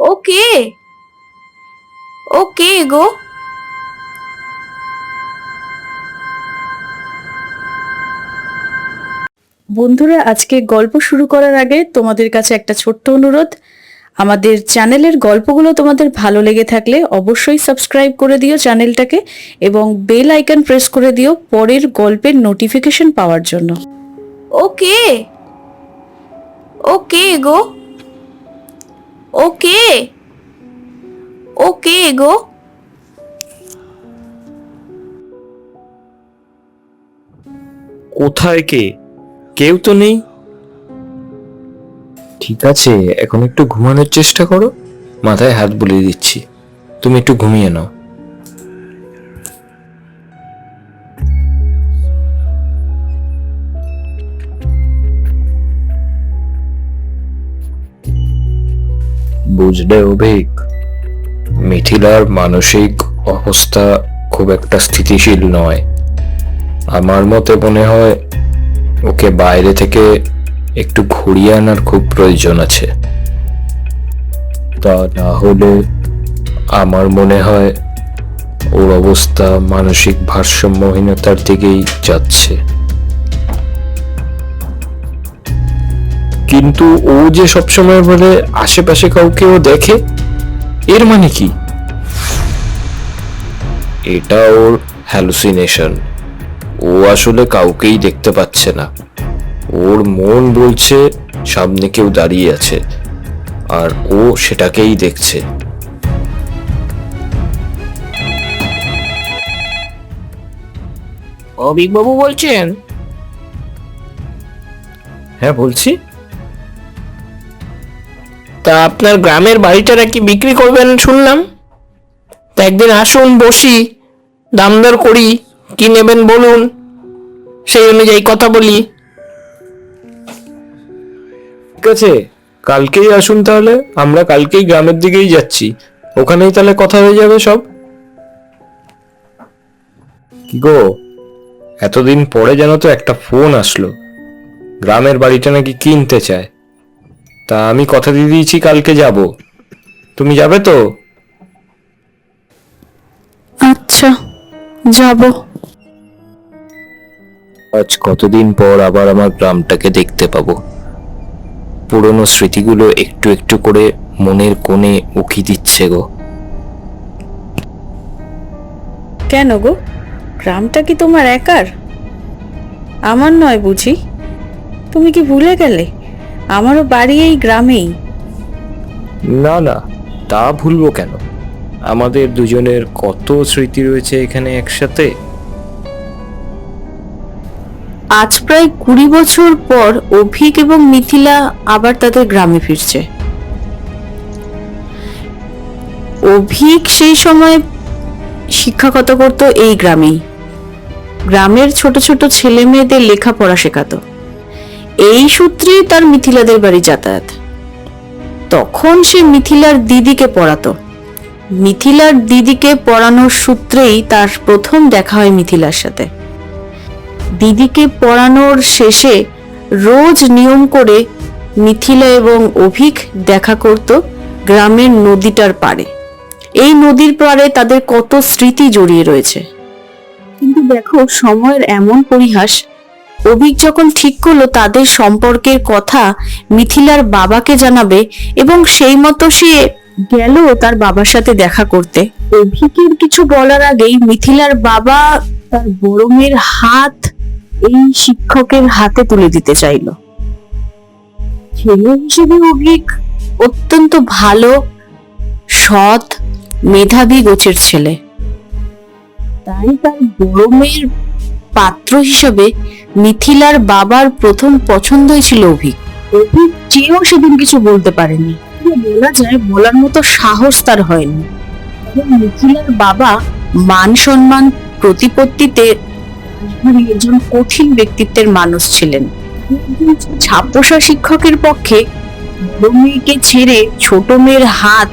ওকে ওকে গো? বন্ধুরা আজকে গল্প শুরু করার আগে তোমাদের কাছে একটা ছোট্ট অনুরোধ। আমাদের চ্যানেলের গল্পগুলো তোমাদের ভালো লেগে থাকলে অবশ্যই সাবস্ক্রাইব করে দিও চ্যানেলটাকে এবং বেল আইকন প্রেস করে দিও পরের গল্পের নোটিফিকেশন পাওয়ার জন্য। ওকে ওকে গো? ওকে? ওকে গো? কোথায় কে? কেউ তো নেই। ঠিক আছে, এখন একটু ঘুমানোর চেষ্টা করো। মাথায় হাত বুলিয়ে দিচ্ছি। তুমি একটু ঘুমিয়ে নাও। বুঝলে অভিক? মিথিলার মানসিক অবস্থা খুব একটা স্থিতিশীল নয়। আমার মতে মনে হয় ওকে বাইরে থেকে একটু ঘুরিয়ে আনার খুব প্রয়োজন আছে। তা না হলে আমার মনে হয় ওর অবস্থা মানসিক ভারসাম্যহীনতার দিকেই যাচ্ছে। কিন্তু ও যে সবসময় বলে আশেপাশে কাউকে ও দেখে এর মানে কি? এটা ওর হ্যালুসিনেশন ও আসলে কাউকেই দেখতে পাচ্ছে না। ওর মন বলছে সামনে কেউ দাঁড়িয়ে আছে আর ও সেটাকেই দেখছে। অভিকবাবু বলছেন? হ্যাঁ বলছি। তা আপনার গ্রামের বাড়িটা নাকি বিক্রি করবেন শুনলাম? তা একদিন আসুন, বসি, দাম দর করি, কি নেবেন বলুন। সেই অনুযায়ী কথা বলি। ঠিক আছে, কালকেই আসুন তাহলে, আমরা কালকেই গ্রামের দিকেই যাচ্ছি। ওখানেই তাহলে কথা হয়ে যাবে সব। কি গো, এতদিন পরে যেন তো একটা ফোন আসলো। গ্রামের বাড়িটা নাকি কিনতে চায়। তা আমি কথা দিয়ে দিয়েছি কালকে যাব। তুমি যাবে তো? আচ্ছা যাব। আজ কতদিন পর আবার আমার গ্রামটাকে দেখতে পাবো। পুরনো স্মৃতিগুলো একটু একটু করে মনের কোণে উকি দিচ্ছে গো। কেন গো? গ্রামটা কি তোমার একার? আমার নয় বুঝি। তুমি কি ভুলে গেলে? আমারও বাড়ি এই গ্রামেই। না না তা ভুলবো কেন? আমাদের দুজনের কত স্মৃতি রয়েছে এখানে একসাথে? আজ প্রায় কুড়ি বছর পর অভিক এবং মিথিলা আবার তাদের গ্রামে ফিরছে। অভিক সেই সময় শিক্ষাগত করত এই গ্রামেই। গ্রামের ছোট ছোট ছেলে মেয়েদের লেখাপড়া শেখাতো। এই সূত্রেই তার মিথিলাদের বাড়ি যাতায়াত। তখন সে মিথিলার দিদিকে পড়াতো। মিথিলার দিদিকে পড়ানোর সূত্রেই তার প্রথম দেখা হয় মিথিলার সাথে। দিদিকে পড়ানোর শেষে রোজ নিয়ম করে মিথিলা এবং অভিক দেখা করত গ্রামের নদীটার পাড়ে। এই নদীর পাড়ে তাদের কত স্মৃতি জড়িয়ে রয়েছে। কিন্তু দেখো, সময়ের এমন পরিহাস অভিক যখন ঠিক করল তাদের সম্পর্কের কথা মিথিলার বাবাকে জানাবে এবং সেই মতো সে গেল তার বাবার সাথে দেখা করতে। অভিকের কিছু বলার আগেই মিথিলার বাবা তার বড় মেয়ের হাত এই শিক্ষকের হাতে তুলে দিতে চাইলো। ছেলে হিসেবে অভিক অত্যন্ত ভালো, সৎ, মেধাবী গোছের ছেলে। তাই তার বড় মেয়ের পাত্র হিসাবে মিথিলার বাবার প্রথম পছন্দই ছিল অভিক। অভিক চেয়েও সেদিন কিছু বলতে পারেনি। বলা যায়, বলার মতো সাহস তার হয়নি। মিথিলার বাবা মান সম্মান প্রতিপত্তিতে একজন কঠিন ব্যক্তিত্বের মানুষ ছিলেন। ছাপোষা শিক্ষকের পক্ষে বড় মেয়েকে ছেড়ে ছোট মেয়ের হাত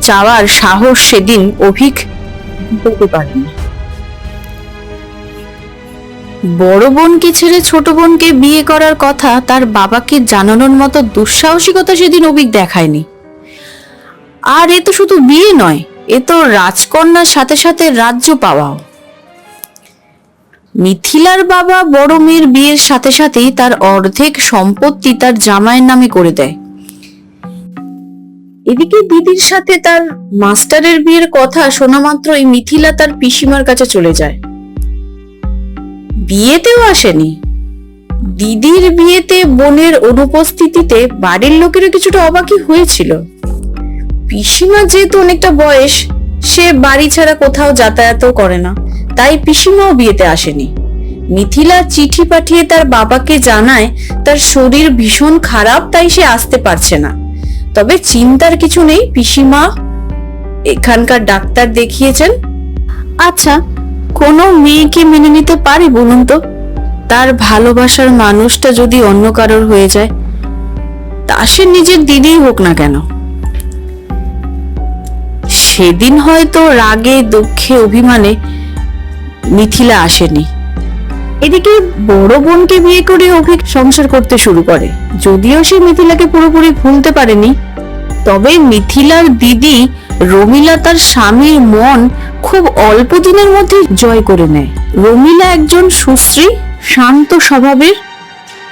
চাওয়ার সাহস সেদিন অভিক দিতে পারেনি। বড় বোনকে ছেড়ে ছোট বোনকে বিয়ে করার কথা তার বাবাকে জানানোর মতো দুঃসাহসিকতা সেদিন অভিক দেখায়নি। আর এ তো শুধু বিয়ে নয়, এ তো রাজকন্যার সাথে সাথে রাজ্য পাওয়াও। মিথিলার বাবা বড় মেয়ের বিয়ের সাথে সাথেই তার অর্ধেক সম্পত্তি তার জামাইয়ের নামে করে দেয়। এদিকে দিদির সাথে তার মাস্টারের বিয়ের কথা শোনা মাত্রই মিথিলা তার পিসিমার কাছে চলে যায়। বিয়েতেও আসেনি। দিদির বিয়েতে বোনের অনুপস্থিতিতে বাড়ির লোকেরা কিছুটা অবাকই হয়েছিল। পিসিমা যেহেতু অনেকটা বয়স, সে বাড়ি ছাড়া কোথাও যাতায়াতও করে না, তাই পিসিমাও বিয়েতে আসেনি। মিথিলা চিঠি পাঠিয়ে তার বাবাকে জানায়, তার শরীর ভীষণ খারাপ, তাই সে আসতে পারছে না। তবে চিন্তার কিছু নেই, পিসিমা এখানকার ডাক্তার দেখিয়েছেন। আচ্ছা কোনো মেয়েকে মেনে নিতে পারে বলুন তো? তার ভালোবাসার মানুষটা যদি অন্য কারোর হয়ে যায়, তা সে নিজের দিদিই হোক না কেন। সেদিন হয়তো রাগে, দুঃখে, অভিমানে মিথিলা আসেনি। এদিকে বড় বোনকে বিয়ে করে অভিক সংসার করতে শুরু করে। যদিও সে মিথিলাকে পুরোপুরি ভুলতে পারেনি, তবে মিথিলার দিদি রমিলা তার স্বামীর মন খুব অল্প দিনের মধ্যে জয় করে নেয়। রমিলা একজন সুশ্রী, শান্ত স্বভাবের,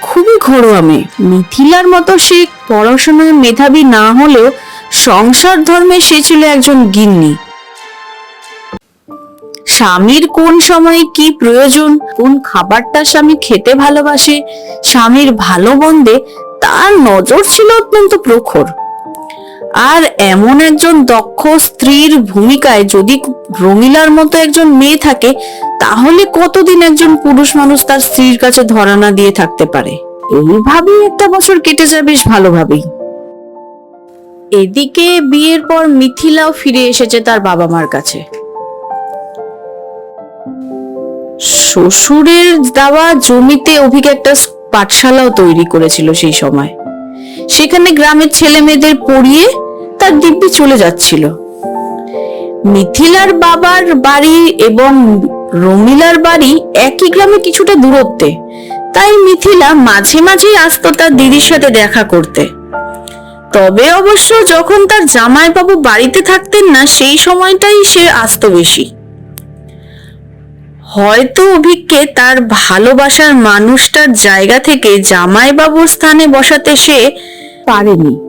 খুবই ঘরোয়া মেয়ে। মিথিলার মতো সে পড়াশোনায় মেধাবী না হলেও সংসার ধর্মে সে ছিল একজন গিন্নি। স্বামীর কোন সময়ে কি প্রয়োজন, কোন খাবারটা স্বামী খেতে ভালোবাসে, স্বামীর ভালো মন্দে তার নজর ছিল অত্যন্ত প্রখর। আর এমন একজন দক্ষ স্ত্রীর ভূমিকায় যদি রঙিলার মতো একজন মেয়ে থাকে, তাহলে কতদিন একজন পুরুষ মানুষ তার স্ত্রীর কাছে ধরানা দিয়ে থাকতে পারে? এইভাবেই একটা বছর কেটে যায় বেশ ভালোভাবেই। এদিকে বিয়ের পর মিথিলাও ফিরে এসেছে তার বাবা মার কাছে। শ্বশুরের দেওয়া জমিতে অভিক একটা পাঠশালাও তৈরি করেছিল সেই সময়। সেখানে গ্রামের ছেলে মেয়েদের পড়িয়ে তার দিব্যি চলে যাচ্ছিল। মিথিলার বাবার বাড়ি এবং রমিলার বাড়ি একই গ্রামে কিছুটা দূরত্বে। তাই মিথিলা মাঝে মাঝেই আসতো তার দিদির সাথে দেখা করতে। তবে অবশ্য যখন তার জামাইবাবু বাড়িতে থাকতেন না, সেই সময়টাই সে আসতো বেশি। হয়তো অভিককে তার ভালোবাসার মানুষটার জায়গা থেকে জামাইবাবুর স্থানে বসাতে সে পারেনি।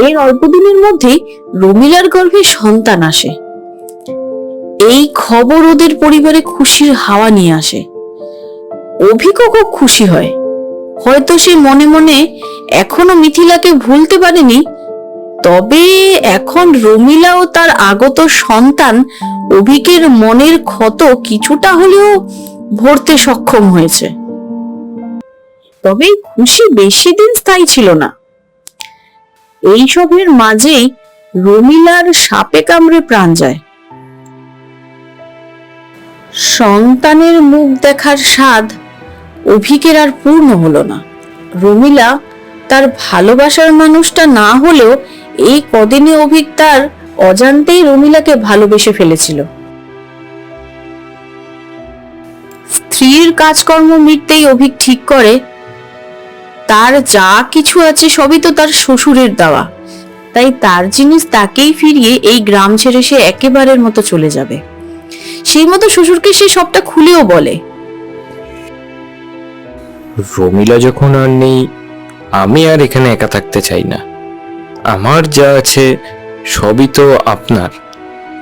এর অল্প দিনের মধ্যেই রমিলার গর্ভে সন্তান আসে। এই খবর ওদের পরিবারে খুশির হাওয়া নিয়ে আসে। অভিকও খুশি হয়। হয়তো সে মনে মনে এখনও মিথিলাকে ভুলতে পারেনি, তবে এখন রমিলা ও তার আগত সন্তান অভিকের মনের ক্ষত কিছুটা হলেও ভরতে সক্ষম হয়েছে। তবে খুশি বেশি দিন স্থায়ী ছিল না। এইসবের মাঝেই রমিলার সাপে কামড়ে প্রাণ যায়। সন্তানের মুখ দেখার স্বাদ অভিকের আর পূর্ণ হলো না। রমিলা তার ভালোবাসার মানুষটা না হলেও এই কদিনে অভিক তার অজান্তেই রমিলাকে ভালোবেসে ফেলেছিল। স্ত্রীর কাজকর্ম মিটতেই অভিক ঠিক করে তার যা কিছু আছে সবই তো তার শ্বশুরের দেওয়া। তাই তার জিনিস তাকেই ফিরিয়ে এই গ্রাম ছেড়ে সে একেবারের মতো চলে যাবে। সেই মতো শ্বশুরকে সে সবটা খুলেও বলে। রমিলা যখন আর নেই, আমি আর এখানে একা থাকতে চাই না। আমার যা আছে সবই তো আপনার।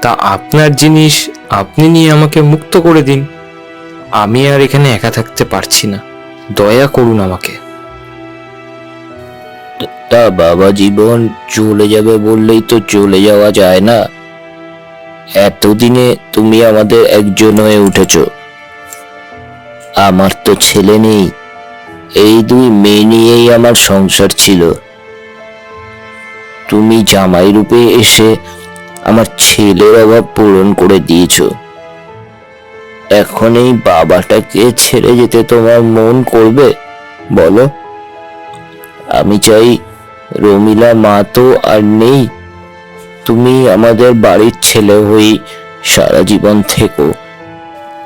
তা আপনার জিনিস আপনি নিয়ে আমাকে মুক্ত করে দিন। আমি আর এখানে একা থাকতে পারছি না। দয়া করুন আমাকে। তা বাবা জীবন চলে যাবে বললেই তো চলে যাওয়া যায় না। এতদিনে তুমি আমাদের একজন হয়ে উঠেছ। আমার তো ছেলে নেই। এই দুই মেয়ে নিয়েই আমার সংসার ছিল। তুমি জামাই রূপে এসে আমার ছেলের অভাব পূরণ করে দিয়েছ। এখন এই বাবাটাকে ছেড়ে যেতে তোমার মন করবে? বলো। আমি চাই রমিলা, মা তো আর নেই। তুমি আমাদের বাড়ির ছেলে হয়ে সারা জীবন থেকো।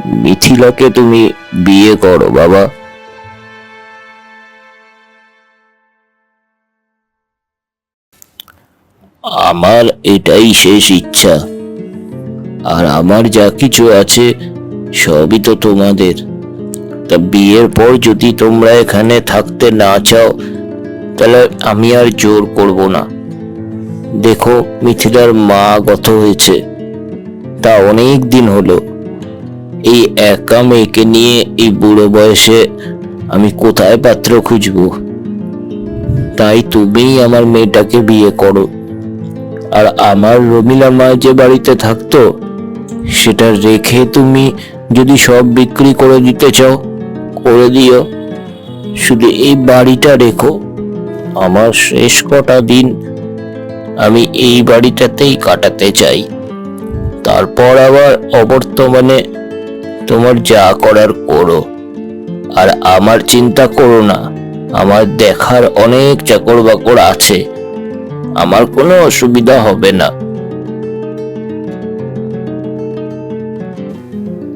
মিথিলাকে তুমি বিয়ে করো, বাবা। আমার এটাই শেষ ইচ্ছা। আর আমার যা কিছু আছে, সবই তো তোমাদের। তা বিয়ের পর যদি তোমরা এখানে থাকতে না চাও তাহলে আমি আর জোর করব না। দেখো, মিথিলার মা গত হয়েছে। তা অনেক দিন হলো। এই একা মেয়েকে নিয়ে এই বুড়ো বয়সে আমি কোথায় পাত্র খুঁজবো? তাই তুমিই আমার মেয়েটাকে বিয়ে করো। আর আমার রমিলা মা যে বাড়িতে থাকতো, সেটা রেখে তুমি যদি সব বিক্রি করে দিতে চাও, করে দিও। শুধু এই বাড়িটা রেখো। আমার শেষ কটা দিন আমি এই বাড়িটাতেই কাটাতে চাই। তারপর আবার অবর্তমানে তোমার যা করার করো। আর আমার চিন্তা করো না, আমার দেখার অনেক চাকর বাকর আছে। আমার কোনো অসুবিধা হবে না।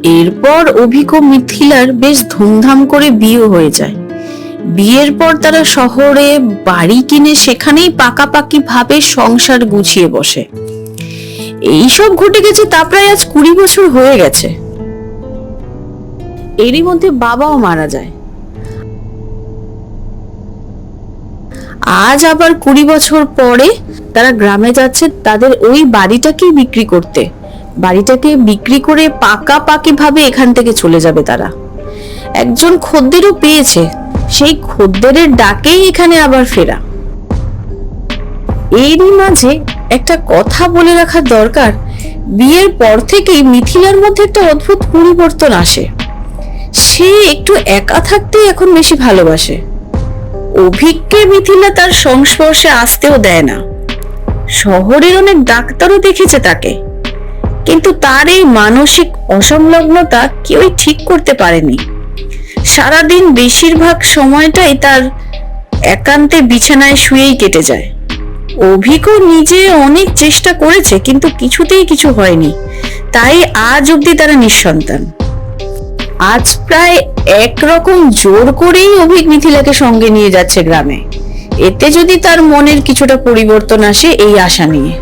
এরপর অভিক মিথিলার বেশ ধুমধাম করে বিয়ে হয়ে যায়। বিয়ের পর তারা শহরে বাড়ি কিনে সেখানেই পাকাপাকি ভাবে সংসার গুছিয়ে বসে। এই সব ঘটে গেছে তা প্রায় আজ কুড়ি বছর হয়ে গেছে। এরই মধ্যে বাবাও মারা যায়। আজ আবার কুড়ি বছর পরে তারা গ্রামে যাচ্ছে তাদের ওই বাড়িটাকেই বিক্রি করতে। বাড়িটাকে বিক্রি করে পাকাপাকি ভাবে এখান থেকে চলে যাবে তারা। একজন খদ্দেরও পেয়েছে সেই খদ্দেরের ডাকেই এখানে আবার ফেরা। এরই মাঝে একটা কথা বলে রাখা দরকার, বিয়ের পর থেকেই মিথিলার মধ্যে একটা অদ্ভুত পরিবর্তন আসে। সে একটু একা থাকতেই এখন বেশি ভালোবাসে। অভিজ্ঞে মিথিলা তার সংস্পর্শে আসতেও দেয় না। শহরের অনেক ডাক্তারও দেখেছে তাকে। কিন্তু তার এই মানসিক অসংলগ্নতা কেউই ঠিক করতে পারেনি। সারাদিন বেশিরভাগ সময়টাই তার একান্তে বিছানায় শুয়েই কেটে যায়। অভিকও নিজে অনেক চেষ্টা করেছে, কিন্তু কিছুতেই কিছু হয়নি। তাই আজ অবধি তারা নিঃসন্তান। আজ প্রায় একরকম জোর করেই অভিক মিথিলাকে সঙ্গে নিয়ে যাচ্ছে গ্রামে। এতে যদি তার মনের কিছুটা পরিবর্তন আসে, এই আশা নিয়ে।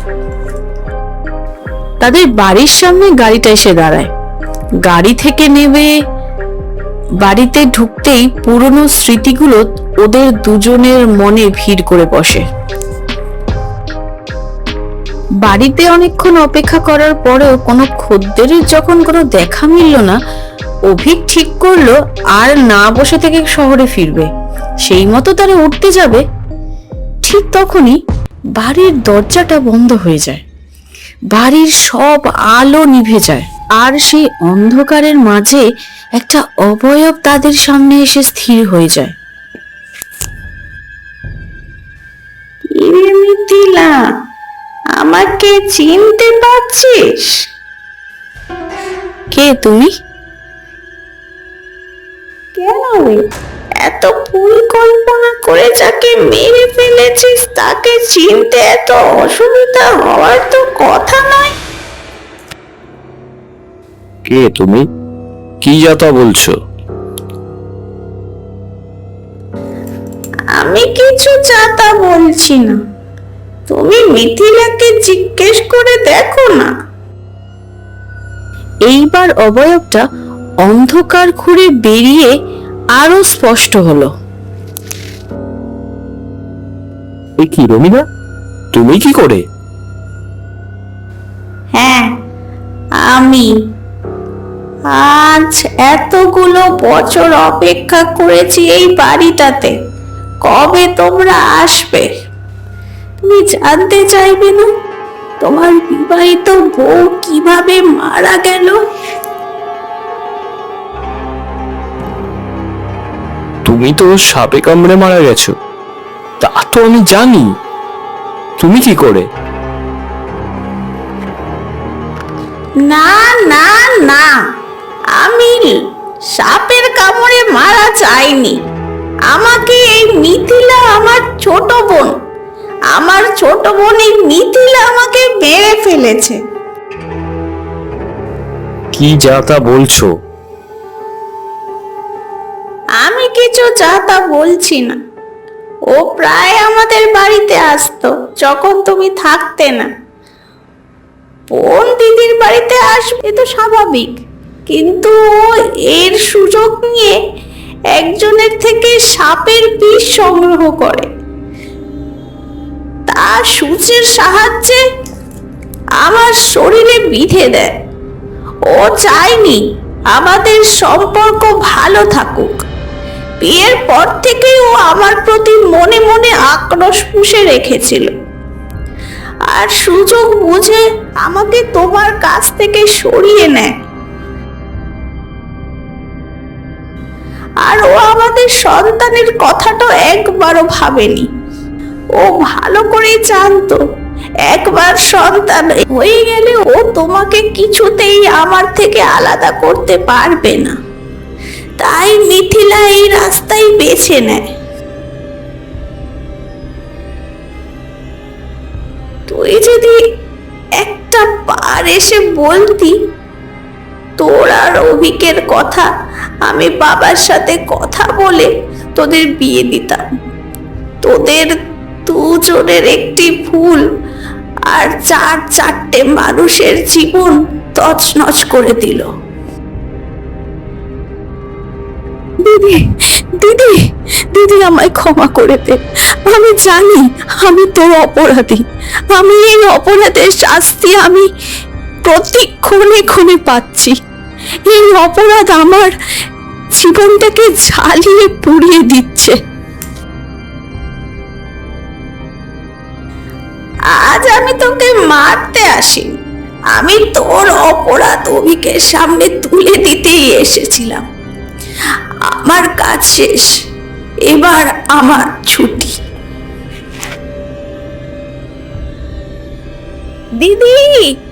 তাদের বাড়ির সামনে গাড়িটা এসে দাঁড়ায়। গাড়ি থেকে নেবে বাড়িতে ঢুকতেই পুরনো স্মৃতিগুলো ওদের দুজনের মনে ভিড় করে বসে। বাড়িতে অনেকক্ষণ অপেক্ষা করার পরেও কোনো খদ্দেরের যখন কোনো দেখা মিলল না, অভিক ঠিক করল আর না বসে থেকে শহরে ফিরবে। সেই মতো তারা উঠতে যাবে। ঠিক তখনই বাড়ির দরজাটা বন্ধ হয়ে যায়। বাড়ির সব আলো নিভে যায়। আর সেই অন্ধকারের মাঝে একটা অবয়ব তাদের সামনে এসে স্থির হয়ে যায়। মিথিলা আমাকে চিনতে পারছিস? কে তুমি? কেন এত পরিকল্পনা করে যাকে মেরে ফেলেছিস তাকে চিনতে এত অসুবিধা হওয়ার তো কথা নয়। কে তুমি? কি যাতা বলছো? আমি কিছু চাতা বলছি না। তুমি মিথিলাকে জিজ্ঞেস করে দেখো না। এইবার অবয়বটা অন্ধকার খুঁড়ে বেরিয়ে আরও স্পষ্ট হলো। এই কি রমিনা? তুমি কি করে? হ্যাঁ আমি। আজ এতগুলো বছর অপেক্ষা করেছি এই বাড়িটাতে। কবে তোমরা আসবে? তুমি জানতে চাইবে না? তোমার বিবাহিত বউ কীভাবে মারা গেল? তুমি তো সাপে কামড়ে মারা গেছো। তা তো আমি জানি। তুমি কি করে? না না না। আমি সাপের কামড়ে মারা যাইনি। আমাকে এই মিথিলা আমার ছোট বোন আমার ছোট বোন এই মিথিলা আমাকে মেরে ফেলেছে। কি যাতা বলছো? আমি কিছু যা তা বলছি না। ও প্রায় আমাদের বাড়িতে আসতো যখন তুমি থাকতে না। বোন দিদির বাড়িতে আসবে তো স্বাভাবিক। কিন্তু এর সুযোগ নিয়ে একজনের থেকে সাপের বিষ সংগ্রহ করে। তা সূচের সাহায্যে আমার শরীরে বিধে দেয়। ও চায়নি আমাদের সম্পর্ক ভালো থাকুক। বিয়ের পর থেকেই ও আমার প্রতি মনে মনে আক্রোশ পুষে রেখেছিল। আর সুযোগ বুঝে আমাকে তোমার কাছ থেকে সরিয়ে নেয়। আর ও আমাদের সন্তানের কথাটা একবারও ভাবেনি। ও ভালো করেই জানতো, একবার সন্তান হয়ে গেলে ও তোমাকে কিছুতেই আমার থেকে আলাদা করতে পারবে না। তাই মিথিলা এই রাস্তাই বেছে নেয়। তুই যদি একটা পার এসে বলতি তোর আর অভিকের কথা, আমি বাবার সাথে কথা বলে তোদের বিয়ে দিতাম। তোদের দুজনের একটি ভুল আর চার চারটে মানুষের জীবন তছনছ করে দিল। দিদি দিদি দিদি আমায় ক্ষমা করে দে। আমি জানি আমি তোর অপরাধী। আমি এই অপরাধের শাস্তি আমি প্রতি ক্ষণে ক্ষণে পাচ্ছি। এই অপরাধ আমার জীবনটাকে ঝালিয়ে পুড়িয়ে দিচ্ছে। আজ আমি তোকে মারতে আসিনি। আমি তোর অপরাধ অভিকের সামনে তুলে দিতেই এসেছিলাম। আমার কাজ শেষ। এবার আমার ছুটি। দিদি!